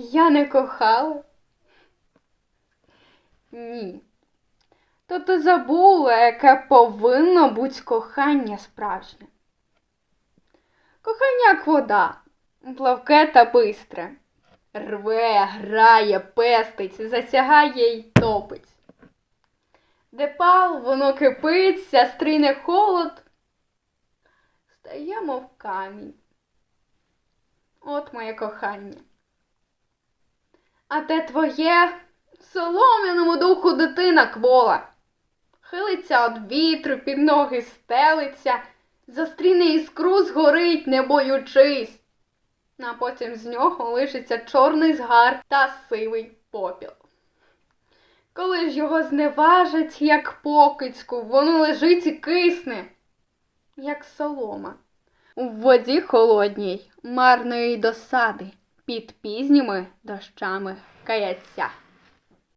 я не кохала? Ні. То ти забула, яке повинно бути кохання справжнє. Кохання як вода, плавке та бистре. Рве, грає, пестить, засягає й топить. Де пал, воно кипиться, стріне холод, стає, мов камінь. От моє кохання. А те твоє солом'яному духу дитина квола. Хилиться од вітру, під ноги стелиться, застріне іскру згорить, не боючись. А потім з нього лишиться чорний згар та сивий попіл. Коли ж його зневажать, як покицьку, воно лежить і кисне, як солома. У воді холодній, марної досади, під пізніми дощами каяття.